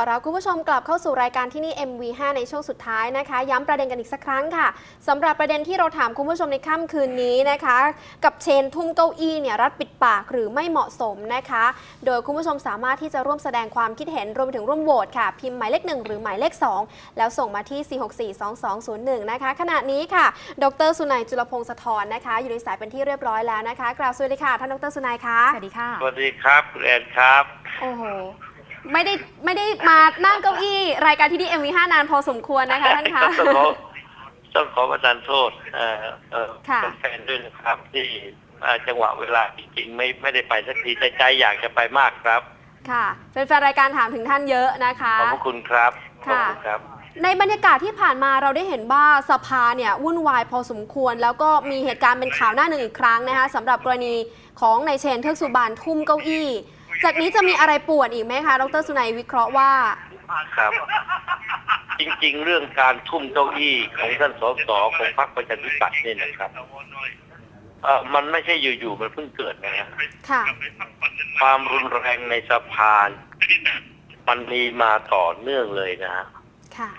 อรับคุณผู้ชมกลับเข้าสู่รายการที่นี่ MV5 ในช่วงสุดท้ายนะคะ ย้ำประเด็นกันอีกสักครั้งค่ะสำหรับประเด็นที่เราถามคุณผู้ชมในค่ำคืนนี้นะคะ กับเชนทุ่มเก้าอี้เนี่ยรัดปิดปากหรือไม่เหมาะสมนะคะ โดยคุณผู้ชมสามารถที่จะร่วมแสดงความคิดเห็นรวมถึงร่วมโหวตค่ะ พิมพ์หมายเลขหนึ่งหรือหมายเลข 2 แล้วส่งมาที่ 4642201 นะคะ ขณะนี้ค่ะ ดรสุนัยจุลพงศ์สะทอนะคะ อยู่ในสายเป็นที่เรียบร้อยแล้วนะคะกราบสวัสดีค่ะท่านดรสุนัยคะสวัสดีค่ะสวัสดีครับคุณแอนครับ โอ้โห ไม่ได้ไม่ได้มานั่งเก้าอี้รายการที่นี่ MV5 นานพอสมควรนะคะท่านคะ ต้องขอต้องขอประทานโทษเอ่อเอ่อค่ะ แฟนๆด้วยนะครับ ที่เอ่อจังหวะเวลาจริงๆไม่ไม่ได้ไปสักทีแต่ใจอยากจะไปมากครับค่ะแฟนๆรายการถามถึงท่านเยอะนะคะ ขอบพระคุณครับขอบค่ะ คุณครับ ในบรรยากาศที่ผ่านมาเราได้เห็นว่าสภาเนี่ยวุ่นวายพอสมควร แล้วก็มีเหตุการณ์เป็นข่าวหน้าหนึ่งอีกครั้งนะคะสำหรับกรณีของนายเชนเทือกสุบานทุ่มเก้าอี้ จากนี้จะมีอะไรป่วนอีกไหมคะดรสุนัยวิเคราะห์ว่า ครับ จริงๆ เรื่องการทุ่มเก้าอี้ของท่านสสของพรรคประชาธิปัตย์เนี่ยนะครับเอ่อมันไม่ใช่อยู่ๆมันเพิ่งเกิดนะฮะค่ะ ความรุนแรงในสภามันมีมาต่อเนื่องเลยนะฮะค่ะ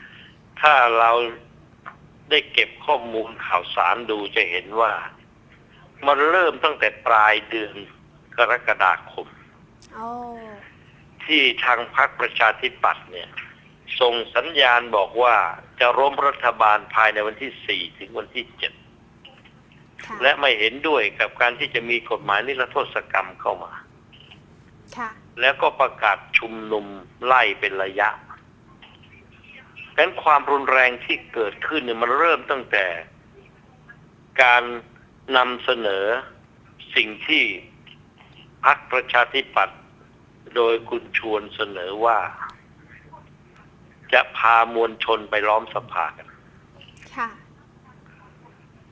ถ้าเราได้เก็บข้อมูลข่าวสารดูจะเห็นว่า มันเริ่มตั้งแต่ปลายเดือนกรกฎาคมโอ้ ที่ทางพรรคประชาธิปัตย์เนี่ย ส่งสัญญาณบอกว่าจะร่มรัฐบาลภายในวันที่สี่ถึงวันที่เจ็ดค่ะและไม่เห็นด้วยกับการที่จะมีกฎหมายนิรโทษกรรมเข้ามาค่ะแล้วก็ประกาศชุมนุมไล่เป็นระยะดังนั้นความรุนแรงที่เกิดขึ้นเนี่ยมันเริ่มตั้งแต่ การนำเสนอสิ่งที่พรรคประชาธิปัตย์ โดยคุณชวนเสนอว่า จะพามวลชนไปล้อมสภากันค่ะ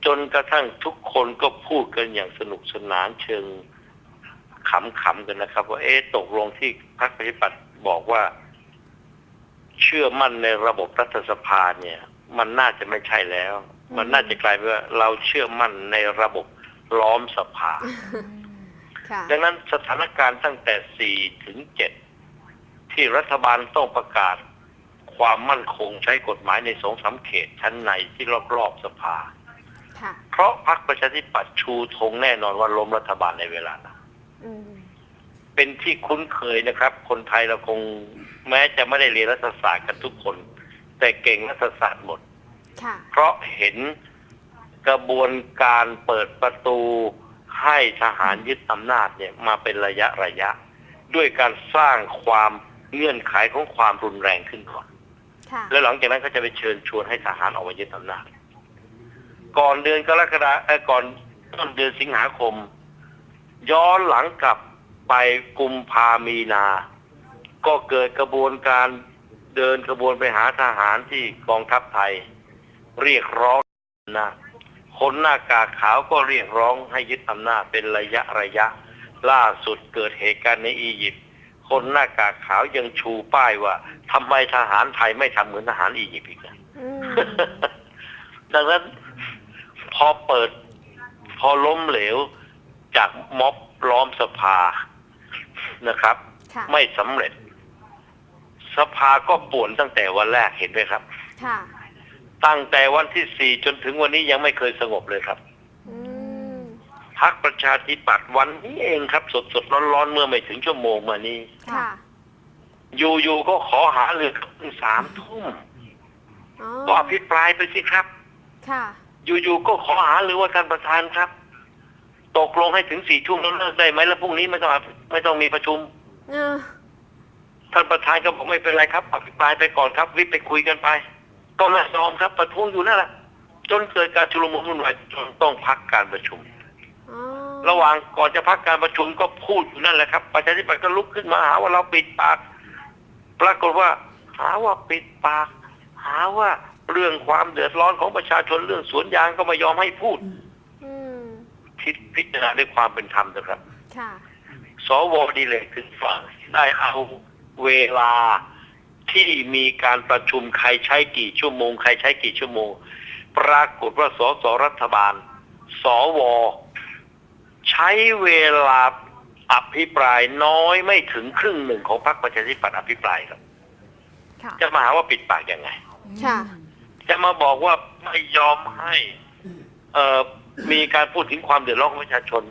จนกระทั่งทุกคนก็พูดกันอย่างสนุกสนานเชิงขำๆกันนะครับ ว่าเอ๊ะตกลงที่พรรคประชาธิปัตย์บอกว่า เชื่อมั่นในระบบรัฐสภาเนี่ย มันน่าจะไม่ใช่แล้ว มันน่าจะกลายเป็นว่า เราเชื่อมั่นในระบบล้อมสภาค่ะ ดังนั้นสถานการณ์ตั้งแต่ 4 ถึง 7 ที่รัฐบาลต้องประกาศ ความมั่นคงใช้กฎหมายในสองสามเขตชั้นในที่รอบๆสภาค่ะเพราะพรรคประชาธิปัตย์ชูธงแน่นอนว่าล้มรัฐบาลในเวลานั้นอืมเป็นที่คุ้นเคยนะครับ คนไทยเราคงแม้จะไม่ได้เรียนรัฐศาสตร์กันทุกคน แต่เก่งรัฐศาสตร์หมดค่ะเพราะเห็นกระบวนการเปิดประตู ให้ทหารยึดอำนาจเนี่ยมาเป็นระยะระยะ ด้วยการสร้างความเงื่อนไขของความรุนแรงขึ้นก่อนค่ะแล้วหลังจากนั้นก็จะไปเชิญชวนให้ทหารออกมายึดอำนาจ ก่อนเดือนกรกฎาเอ่อก่อนต้นเดือนสิงหาคม ย้อนหลังกลับไปกุมภามีนา ก็เกิดกระบวนการเดินกระบวนไปหาทหารที่กองทัพไทย เรียกร้องนะ คนหน้ากากขาวก็เรียกร้องให้ยึดอำนาจเป็นระยะระยะ ล่าสุดเกิดเหตุการณ์ในอียิปต์คนหน้ากากขาวยังชูป้ายว่าทำไมทหารไทยไม่ทำเหมือนทหารอียิปต์อีกนะอืมดังนั้นพอเปิด พอล้มเหลวจากม็อบล้อมสภานะครับค่ะไม่สำเร็จ สภาก็ป่วนตั้งแต่วันแรกเห็นไหมครับ ค่ะ ตั้งแต่วันที่สี่จนถึงวันนี้ยังไม่เคยสงบเลยครับอืมพักประชาธิปัตย์วันนี้เองครับ สดสดร้อนร้อนๆเมื่อไม่ถึงชั่วโมงมานี้ ค่ะ อยู่ๆก็ขอหาเรือถึงสามทุ่มอ๋อ ก็อภิปรายไปสิครับ ค่ะ อยู่ๆก็ขอหาหรือว่าท่านประธานครับ ตกลงให้ถึงสี่ทุ่มแล้วเลิกได้ไหมแล้วพรุ่งนี้ไม่ต้องไม่ต้องมีประชุม เออ ท่านประธานก็บอกไม่เป็นไรครับอภิปรายไปก่อนครับวิปไปคุยกันไป ก็ไม่ยอมครับประท้วงอยู่นั่นแหละจนเกิดการชุลมุนวุ่นวายจนต้องพักการประชุมอ๋อระหว่างก่อนจะพักการประชุมก็พูดอยู่นั่นแหละครับประชาธิปัตย์ก็ลุกขึ้นมาหาว่าเราปิดปาก ปรากฏว่า หาว่าปิดปาก หาว่าเรื่องความเดือดร้อนของประชาชนเรื่องสวนยางก็ไม่ยอมให้พูดอืมคิดพิจารณาด้วยความเป็นธรรมนะครับค่ะสวดีเลยถึงฝั่งได้เอาเวลา ที่มีการประชุมใครใช้กี่ชั่วโมง ใครใช้กี่ชั่วโมง ปรากฏว่าสสรัฐบาล สว ใช้เวลาอภิปรายน้อยไม่ถึงครึ่งหนึ่งของพรรคประชาธิปัตย์อภิปรายครับค่ะจะมาหาว่าปิดปากยังไงค่ะจะมาบอกว่าไม่ยอมให้เอ่อมีการพูดถึงความเดือดร้อนของประชาชน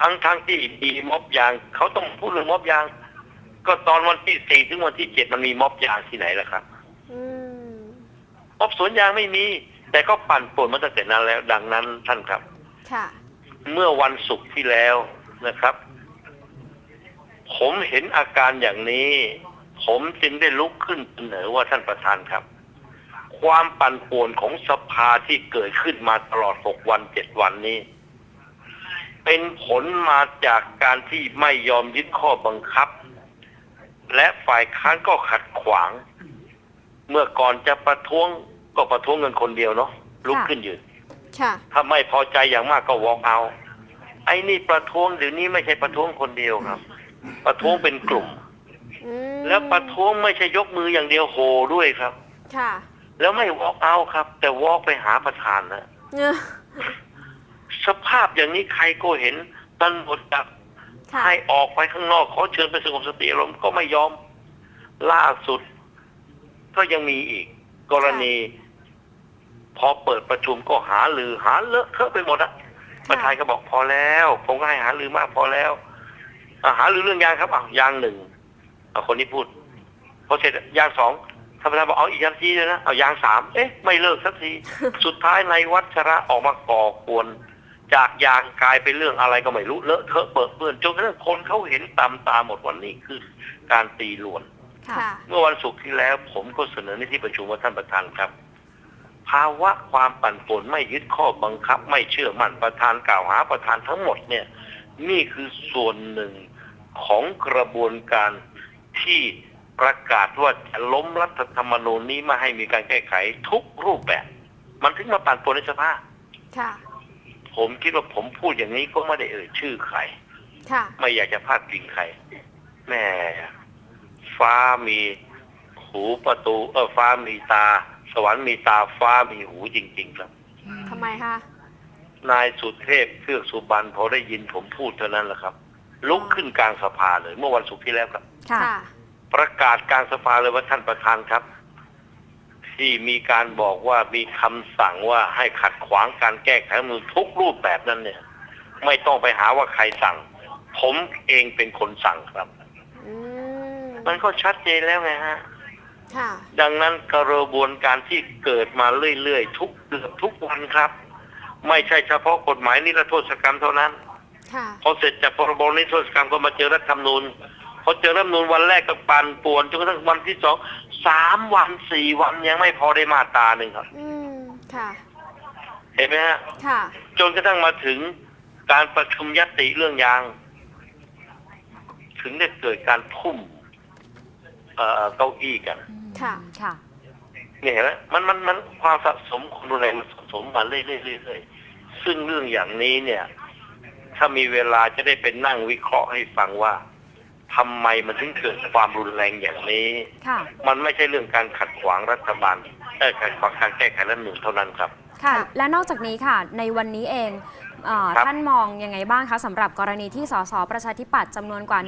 ทั้งทั้งที่มีม็อบยาง เขาต้องพูดเรื่องม็อบยาง ก็ตอนวันที่สี่ถึงวันที่เจ็ดมันมีม็อบยางที่ไหนล่ะครับอืมม็อบสวนยางไม่มี แต่ก็ปั่นป่วนมาตั้งแต่นั้นแล้ว ดังนั้นท่านครับ ค่ะ เมื่อวันศุกร์ที่แล้วนะครับ ผมเห็นอาการอย่างนี้ ผมจึงได้ลุกขึ้นเสนอว่าท่านประธานครับ ความปั่นป่วนของสภาที่เกิดขึ้นมาตลอดหกวันเจ็ดวันนี้ เป็นผลมาจากการที่ไม่ยอมยึดข้อบังคับ และฝ่ายค้านก็ขัดขวาง เมื่อก่อนจะประท้วงก็ประท้วงเงินคนเดียวเนาะลุกขึ้นยืนค่ะถ้าไม่พอใจอย่างมากก็วอล์กเอาไอ้นี่ประท้วงเดี๋ยวนี้ไม่ใช่ประท้วงคนเดียวครับ ประท้วงเป็นกลุ่มอืมแล้วประท้วงไม่ใช่ยกมืออย่างเดียวโหด้วยครับ ค่ะ แล้วไม่วอล์กเอาครับ แต่วอล์กไปหาประธานนะเออสภาพอย่างนี้ใครก็เห็นตำรวจจับค่ะ ให้ออกไปข้างนอกขอเชิญไปสงบสติอารมณ์ก็ไม่ยอมล่าสุด ก็ยังมีอีก กรณี พอเปิดประชุมก็หาลือหาเลอะเทอะไปหมดอะประธานก็บอกพอแล้ว ผมก็ให้หาลือมากพอแล้วอะหาลือเรื่องยางครับอะยางหนึ่งเอาคนนี้พูดพอเสร็จยางสองท่านประธานบอกเอาอีกยางทีเลยนะเอายางสามเอ๊ะไม่เลิกสักทีสุดท้ายในายวัชระออกมาก่อกวน จากยางกลายเป็นเรื่องอะไรก็ไม่รู้เลอะเทอะเปิดเปื้อนจนกระทั่งคนเขาเห็นตามตาหมดวันนี้คือการตีหลวนค่ะค่ะเมื่อวันศุกร์ที่แล้ว ผมก็เสนอในที่ประชุมว่าท่านประธานครับ ภาวะความปั่นป่วนไม่ยึดข้อบังคับ ไม่เชื่อมั่นประธานกล่าวหาประธานทั้งหมดเนี่ย นี่คือส่วนหนึ่งของกระบวนการที่ประกาศว่าจะล้มรัฐธรรมนูญนี้ไม่ให้มีการแก้ไขทุกรูปแบบ มันถึงมาปั่นป่วนในสภาค่ะ ผมคิดว่าผมพูดอย่างนี้ก็ไม่ได้เอ่ยชื่อใคร ค่ะ ไม่อยากจะพาดพิงใครแม่ฟ้ามีหูประตู เออฟ้ามีตา สวรรค์มีตาฟ้ามีหูจริง ๆ ครับ ทำไมคะ นายสุเทพเทือกสุบรรณพอได้ยินผมพูดเท่านั้นแหละครับ ลุกขึ้นกลางสภาเลย เมื่อวันศุกร์ที่แล้วครับ ค่ะค่ะประกาศกลางสภาเลยว่าท่านประธานครับ ที่มีการบอกว่ามีคำสั่งว่าให้ขัดขวางการแก้ไขรัฐธรรมนูญทุกรูปแบบนั้นเนี่ย ไม่ต้องไปหาว่าใครสั่ง ผมเองเป็นคนสั่งครับอืมมันก็ชัดเจนแล้วไงฮะค่ะดังนั้นกระบวนการที่เกิดมาเรื่อยๆทุกเดือนทุกวันครับ ไม่ใช่เฉพาะกฎหมายนิรโทษกรรมเท่านั้นค่ะพอเสร็จจากพรบนิรโทษกรรมก็มาเจอรัฐธรรมนูญ พอเจอรัฐธรรมนูญวันแรกก็ปั่นป่วนจนกระทั่งวันที่สองสามวันสี่วันยังไม่พอได้มาตราหนึ่งครับ อืม ค่ะ เห็นไหมฮะค่ะ จนกระทั่งมาถึงการประชุมยติเรื่องยาง ถึงได้เกิดการทุ่มเอ่อเก้าอี้กัน ค่ะ ค่ะ เนี่ยเห็นไหมมันมันมันความสะสมความรุนแรงมันสะสมมาเรื่อยๆเรื่อยๆซึ่งเรื่องอย่างนี้เนี่ย ถ้ามีเวลาจะได้เป็นนั่งวิเคราะห์ให้ฟังว่า ทำไมมันถึงเกิดความรุนแรงอย่างนี้ ค่ะ มันไม่ใช่เรื่องการขัดขวางรัฐบาลเออขัดขวางการแก้ไขรัฐธรรมนูญเท่านั้นครับ ค่ะค่ะและนอกจากนี้ค่ะ ในวันนี้เองเออครับ ท่านมองยังไงบ้างคะสำหรับกรณีที่สสประชาธิปัตย์จำนวนกว่า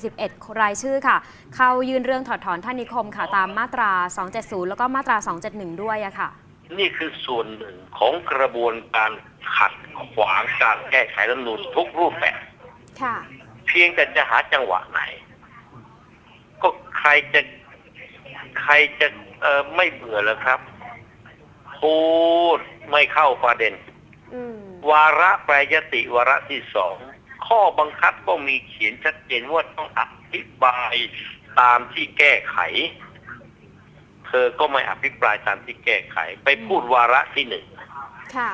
141 รายชื่อค่ะ เข้ายื่นเรื่องถอดถอนท่านนิคมค่ะตามมาตรา 270 แล้วก็มาตรา 271 ด้วยอะค่ะ นี่คือส่วนหนึ่งของกระบวนการขัดขวางการแก้ไขรัฐธรรมนูญทุกรูปแบบ ค่ะ เพียงแต่จะหาจังหวะไหน ก็ใครจะใครจะเอ่อไม่เบื่อแล้วครับพูดไม่เข้าประเด็นอืมวาระแปรยติวาระที่สองข้อบังคับก็มีเขียนชัดเจนว่าต้องอธิบายตามที่แก้ไข เธอก็ไม่อภิปรายตามที่แก้ไข ไปพูดวาระที่หนึ่งค่ะ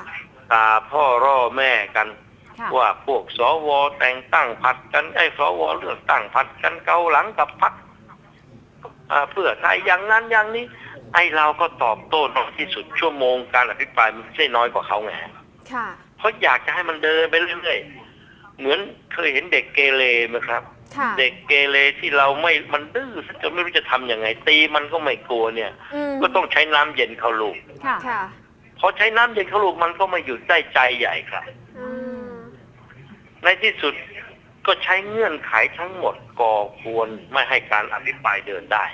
ตาพ่อร่อแม่กันค่ะ ว่าพวกสวแต่งตั้งผัดกันไอ้สวเลือกตั้งผัดกันเกาหลังกับพักเพื่อไทยอย่างนั้นอย่างนี้ ไอ้เราก็ตอบโต้น้อยที่สุดชั่วโมงการอภิปรายมันไม่ใช่น้อยกว่าเขาไงค่ะเพราะอยากจะให้มันเดินไปเรื่อยๆเหมือนเคยเห็นเด็กเกเรไหมครับค่ะเด็กเกเรที่เราไม่มันดื้อซะจนไม่รู้จะทำยังไง ตีมันก็ไม่กลัวเนี่ยอืมก็ต้องใช้น้ำเย็นเข้าลูกค่ะค่ะพอใช้น้ำเย็นเข้าลูกมันก็ไม่หยุดได้ใจใหญ่ครับอืม ในที่สุดก็ใช้เงื่อนไขทั้งหมดก่อควรไม่ให้การอภิปรายเดินได้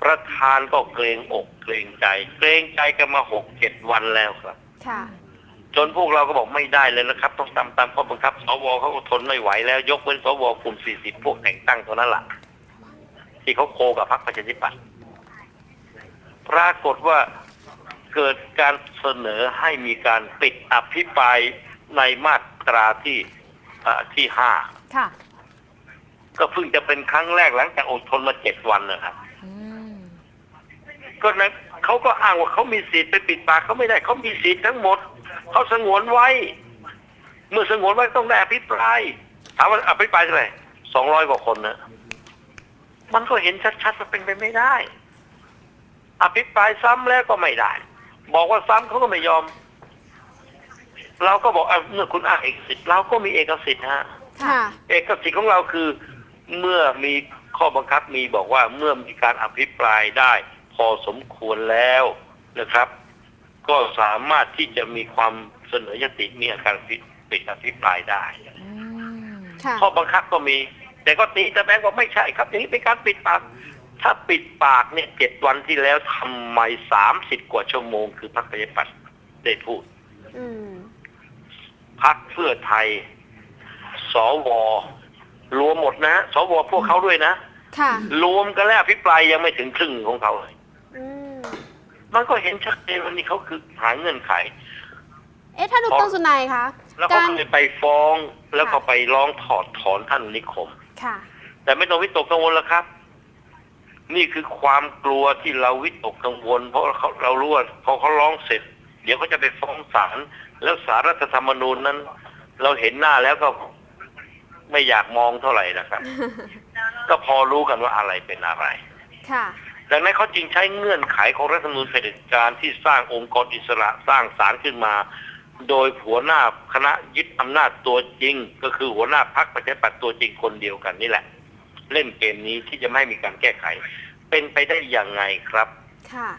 ปประธานก็เกรงอกเกรงใจ เกรงใจกันมาหกเจ็ดวันแล้วครับค่ะจนพวกเราก็บอกไม่ได้เลยนะครับ ต้องตามตามข้อบังคับสวเขาก็ทนไม่ไหวแล้ว ยกเว้นสวกลุ่มสี่สิบพวกแต่งตั้งเท่านั้นแหละที่เขาโคกับพรรคประชาธิปัตย์ปรากฏว่าเกิดการเสนอให้มีการปิดอภิปรายในมาตราที่อ่า ที่ห้าค่ะ ก็เพิ่งจะเป็นครั้งแรกหลังจากอดทนมาเจ็ดวันนะครับอืมก็นั้นเขาก็อ้างว่าเขามีสิทธิ์ไปปิดปากเขาไม่ได้เขามีสิทธิ์ทั้งหมดเขาสงวนไว้ เมื่อสงวนไว้ต้องได้อภิปรายถามว่าอภิปรายเท่าไหร่สองร้อยกว่าคนนะมันก็เห็นชัดๆว่าเป็นไปไม่ได้ อภิปรายซ้ำแล้วก็ไม่ได้ บอกว่าซ้ำเขาก็ไม่ยอม เราก็บอกอะเมื่อคุณอ้างเอกสิทธิ์เราก็มีเอกสิทธิ์ฮะค่ะ เอกสิทธิ์ของเราคือ เมื่อมีข้อบังคับมีบอกว่าเมื่อมีการอภิปรายได้ พอสมควรแล้วนะครับ ก็สามารถที่จะมีความเสนอยติมีอาการปิดอภิปรายได้อืมค่ะ ข้อบังคับก็มี แต่ก็ตีแต่แบงก็ไม่ใช่ครับอย่างนี้เป็นการปิดปาก ถ้าปิดปากเนี่ยเจ็ดวันที่แล้วทำไมสามสิบกว่าชั่วโมงคือพรรคประชาธิปัตย์ได้พูด อืม พักเพื่อไทย สว รวมหมดนะสวพวกเขาด้วยนะค่ะ รวมกันแล้วอภิปรายยังไม่ถึงครึ่งของเขาเลยอืมมันก็เห็นชัดเจนว่านี่เขาคือหาเงื่อนไข เอ๊ะท่านดรสุนัยคะแล้วเขาการก็เลยไปฟ้องแล้วก็ค่ะไปร้องถอดถอนท่านนิคม ค่ะ แต่ไม่ต้องวิตกกังวลแล้วครับ นี่คือความกลัวที่เราวิตกกังวล เพราะเขาเรารู้ว่าพอเขาร้องเสร็จ เดี๋ยวเขาจะไปฟ้องศาลแล้วสารรัฐธรรมนูญนั้น เราเห็นหน้าแล้วก็ไม่อยากมองเท่าไหร่นะครับ ก็พอรู้กันว่าอะไรเป็นอะไร ค่ะ ดังนั้นเขาจึงใช้เงื่อนไขของรัฐธรรมนูญเผด็จการที่สร้างองค์กรอิสระสร้างศาลขึ้นมา โดยหัวหน้าคณะยึดอำนาจตัวจริง ก็คือหัวหน้าพรรคประชาธิปัตย์ตัวจริงคนเดียวกันนี่แหละ เล่นเกมนี้ที่จะไม่ให้มีการแก้ไข เป็นไปได้อย่างไงครับ ค่ะ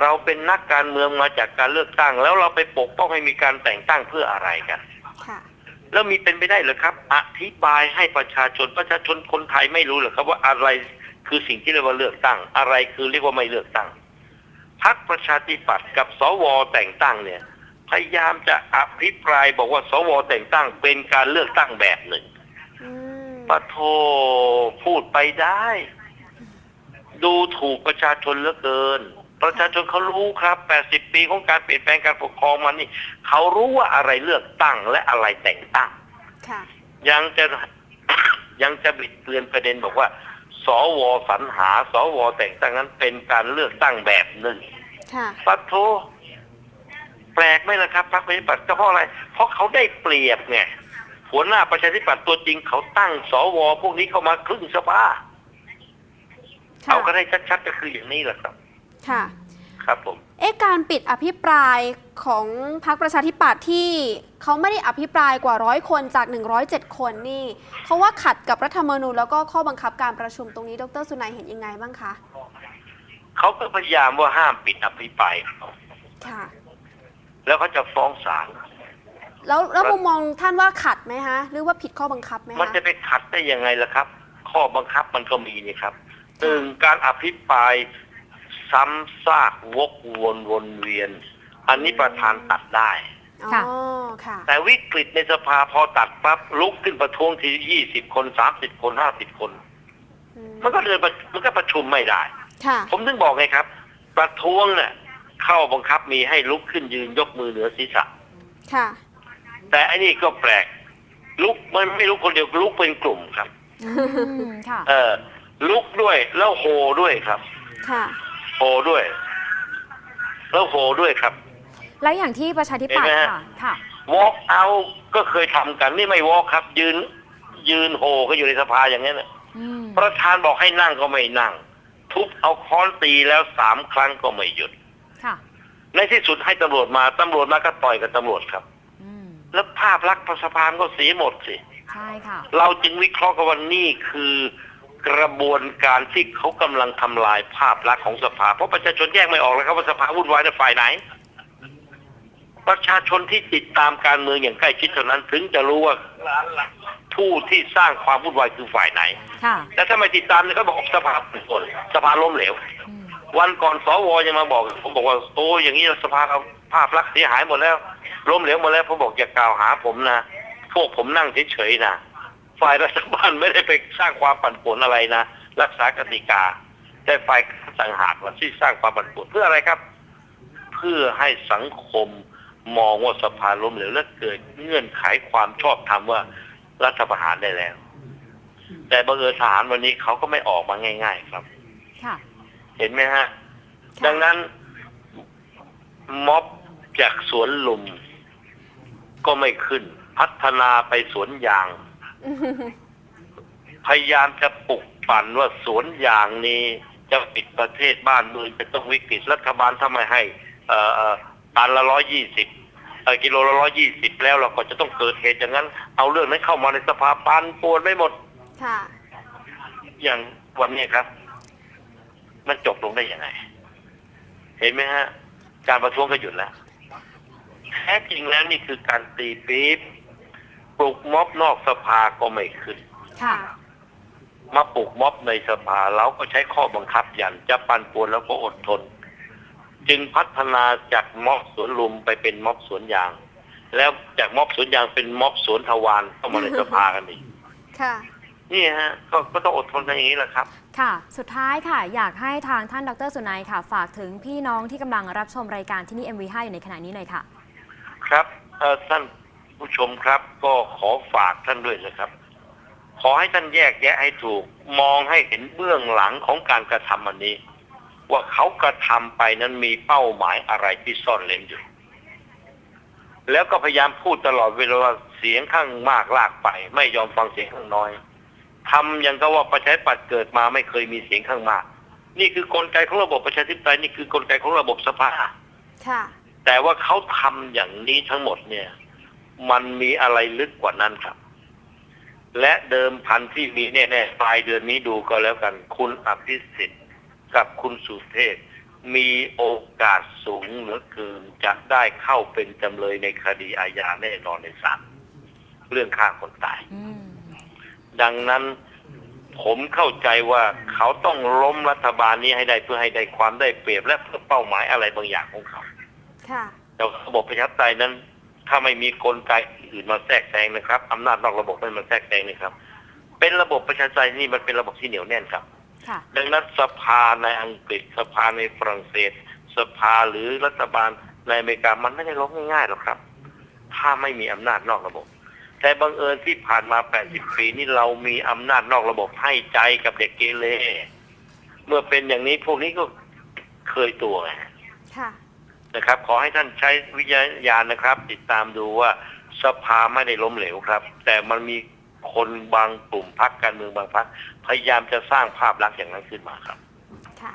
เราเป็นนักการเมืองมาจากการเลือกตั้ง แล้วเราไปปกป้องให้มีการแต่งตั้งเพื่ออะไรกันค่ะแล้วมีเป็นไปได้เหรือครับ อธิบายให้ประชาชนประชาชนคนไทยไม่รู้เหรอครับว่าอะไรคือสิ่งที่เรียกว่าเลือกตั้ง อะไรคือเรียกว่าไม่เลือกตั้งพรรคประชาธิปัตย์กับสวแต่งตั้งเนี่ย พยายามจะอภิปรายบอกว่า สวแต่งตั้งเป็นการเลือกตั้งแบบหนึ่งอืมปะโทพูดไปได้ ดูถูกประชาชนเหลือเกิน ประชาชนเขารู้ครับ 80 ปีของการเปลี่ยนแปลงการปกครองมานี่เขารู้ว่าอะไรเลือกตั้งและอะไรแต่งตั้งค่ะยังจะยังจะบิดเบือนประเด็นบอกว่า สวสรรหา สวแต่งตั้งนั้นเป็นการเลือกตั้งแบบหนึ่งค่ะปะโทแปลกไหมล่ะครับพรรคประชาธิปัตย์ก็เพราะอะไร เพราะเขาได้เปรียบไงหัวหน้าประชาธิปัตย์ตัวจริงเขาตั้งสวพวกนี้เข้ามาครึ่งสภาค่ะเอาก็ได้ชัดๆก็คืออย่างนี้แหละครับ ค่ะ ครับผม เอ๊ะการปิดอภิปรายของพรรคประชาธิปัตย์ที่เขาไม่ได้อภิปรายกว่าร้อยคนจาก 107 คนนี่เขาว่าขัดกับรัฐธรรมนูญแล้วก็ข้อบังคับการประชุมตรงนี้ดรสุนัยเห็นยังไงบ้างคะเขาก็พยายามว่าห้ามปิดอภิปรายเขาค่ะ แล้วเขาจะฟ้องศาลแล้วแล้วมุมมองท่านว่าขัดไหมฮะ หรือว่าผิดข้อบังคับไหมมันคะจะไปขัดได้ยังไงล่ะครับ ข้อบังคับมันก็มีนี่ครับหนึ่งการอภิปราย ซ้ำซากวกวนวนเวียน อันนี้ประธานตัดได้อ๋อค่ะค่ะ แต่วิกฤตในสภาพอตัดปั๊บลุกขึ้นประท้วงทียี่สิบคนสามสิบคนห้าสิบคนอืมมันก็เดินประมันก็ประชุมไม่ได้ ค่ะ ผมถึงบอกไงครับ ประท้วงเนี่ยเข้าบังคับมีให้ลุกขึ้นยืนยกมือเหนือศีรษะ ค่ะ แต่อันนี้ก็แปลก ลุกมันไม่ลุกคนเดียวลุกเป็นกลุ่มครับ อืมค่ะ เออลุกด้วยแล้วโหด้วยครับ ค่ะ โหด้วย แล้วโหด้วยครับ แล้วอย่างที่ประชาธิปัตย์เห็นไหมฮะ ค่ะค่ะ walk out ก็เคยทำกันนี่ไม่ walk ครับ ยืน ยืนโหก็อยู่ในสภาอย่างนี้นน่ะอืมประธานบอกให้นั่งก็ไม่นั่ง ทุบเอาค้อนตีแล้วสามครั้งก็ไม่หยุด ค่ะในที่สุดให้ตำรวจมาตำรวจมาก็ต่อยกับตำรวจครับ อืมแล้วภาพลักษณ์สภาก็เสียหมดสิ ใช่ค่ะ เราจึงวิเคราะห์กันว่านี่คือ กระบวนการที่เขากำลังทำลายภาพลักษณ์ของสภา เพราะประชาชนแยกไม่ออกแล้วครับว่าสภาวุ่นวายในฝ่ายไหน ประชาชนที่ติดตามการเมืองอย่างใกล้ชิดเท่านั้นถึงจะรู้ว่าผู้ที่สร้างความวุ่นวายคือฝ่ายไหนค่ะแต่ถ้าไม่ติดตามเนี่ยเขาบอกสภาเป็นคนสภาล้มเหลวอืมวันก่อนสวยังมาบอกผมบอกว่าโอ้อย่างนี้สภาเราภาพลักษณ์เสียหายหมดแล้วล้มเหลวหมดแล้วผมบอกอย่ากล่าวหาผมนะพวกผมนั่งเฉยๆนะ ฝ่ายรัฐบาลไม่ได้ไปสร้างความปั่นป่วนอะไรนะรักษากติกา แต่ฝ่ายสังหารว่าที่สร้างความปั่นป่วนเพื่ออะไรครับ เพื่อให้สังคมมองว่าสภาล้มเหลวและเกิดเงื่อนไขความชอบธรรมว่ารัฐประหารได้แล้ว แต่บังเอิญทหารวันนี้เขาก็ไม่ออกมาง่าย ๆ ครับค่ะเห็นไหมฮะค่ะดังนั้น ม็อบจากสวนลุม ก็ไม่ขึ้น พัฒนาไปสวนยาง พยายามจะปลุกปั่นว่าสวนยางนี้จะปิดประเทศบ้านเมืองจะต้องวิกฤตรัฐบาลทำไมให้เอ่อเอ่อตันละร้อยยี่สิบกิโลละร้อยยี่สิบแล้วเราก็จะต้องเกิดเหตุอย่างนั้น เอาเรื่องนั้นเข้ามาในสภาปันปวนไม่หมดค่ะอย่างวันนี้ครับ มันจบลงได้ยังไง เห็นไหมฮะ การประท้วงก็หยุดแล้วแท้จริงแล้วนี่คือการตีปี๊บ ปลุกม็อบนอกสภาก็ไม่ขึ้น ค่ะ มาปลุกม็อบในสภาเราก็ใช้ข้อบังคับยันจะปั่นป่วนแล้วก็อดทน จึงพัฒนาจากม็อบสวนลุมไปเป็นม็อบสวนยาง แล้วจากม็อบสวนยางเป็นม็อบสวนทวารเข้ามาในสภากันอีกค่ะ นี่ฮะก็ก็ต้องอดทนกันอย่างนี้แหละครับ ค่ะ สุดท้ายค่ะ อยากให้ทางท่านดรสุนัยค่ะ ฝากถึงพี่น้องที่กำลังรับชมรายการที่นี่ MV5 อยู่ในขณะนี้หน่อยค่ะ ครับเอ่อท่าน ผู้ชมครับ ก็ขอฝากท่านด้วยนะครับ ขอให้ท่านแยกแยะให้ถูกมองให้เห็นเบื้องหลังของการกระทำอันนี้ ว่าเขากระทำไปนั้นมีเป้าหมายอะไรที่ซ่อนเร้นอยู่ แล้วก็พยายามพูดตลอดเวลาว่าเสียงข้างมากลากไป ไม่ยอมฟังเสียงข้างน้อยทำอย่างก็ว่าประชาธิปัตย์เกิดมาไม่เคยมีเสียงข้างมาก นี่คือกลไกของระบบประชาธิปไตยนี่คือกลไกของระบบสภาค่ะแต่ว่าเขาทำอย่างนี้ทั้งหมดเนี่ย มันมีอะไรลึกกว่านั้นครับ และเดิมพันที่มีแน่ๆปลายเดือนนี้ดูก็แล้วกัน คุณอภิสิทธิ์กับคุณสุเทพมีโอกาสสูงเหลือเกินจะได้เข้าเป็นจำเลยในคดีอาญาแน่นอนในศาลเรื่องฆ่าคนตายอืมดังนั้นผมเข้าใจว่าเขาต้องล้มรัฐบาลนี้ให้ได้เพื่อให้ได้ความได้เปรียบและเพื่อเป้าหมายอะไรบางอย่างของเขาค่ะแต่ระบบประชาธิปไตยนั้น ถ้าไม่มีกลไกอื่นมาแทรกแซงนะครับอำนาจนอกระบบไม่มาแทรกแซงนะครับ เป็นระบบประชาธิปไตยนี่มันเป็นระบบที่เหนียวแน่นครับค่ะดังนั้นสภาในอังกฤษสภาในฝรั่งเศส สภาหรือรัฐบาลในอเมริกามันไม่ได้ล้มง่ายๆหรอกครับ ถ้าไม่มีอำนาจนอกระบบ แต่บังเอิญที่ผ่านมา 80 ปีนี่เรามีอำนาจนอกระบบให้ใจกับเด็กเกเรเมื่อเป็นอย่างนี้พวกนี้ก็เคยตัวไงค่ะ นะครับ ขอให้ท่านใช้วิจารณญาณนะครับ ติดตามดูว่าสภาไม่ได้ล้มเหลวครับ แต่มันมีคนบางกลุ่มพักการเมืองบางพักพยายามจะสร้างภาพลักษณ์อย่างนั้นขึ้นมาครับ ค่ะ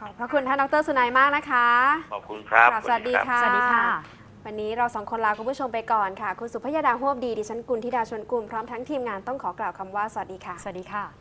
ขอบพระคุณท่านดรสุนัยมากนะคะ ขอบคุณครับครับสวัสดีรับค่ะ สวัสดีค่ะ วันนี้เราสองคนลาคุณผู้ชมไปก่อนค่ะ คุณสุภยดาหวบดี ดิฉันกุลธิดาชวนกุลพร้อมทั้งทีมงานต้องขอกล่าวคำว่าสวัสดีค่ะ สวัสดีค่ะ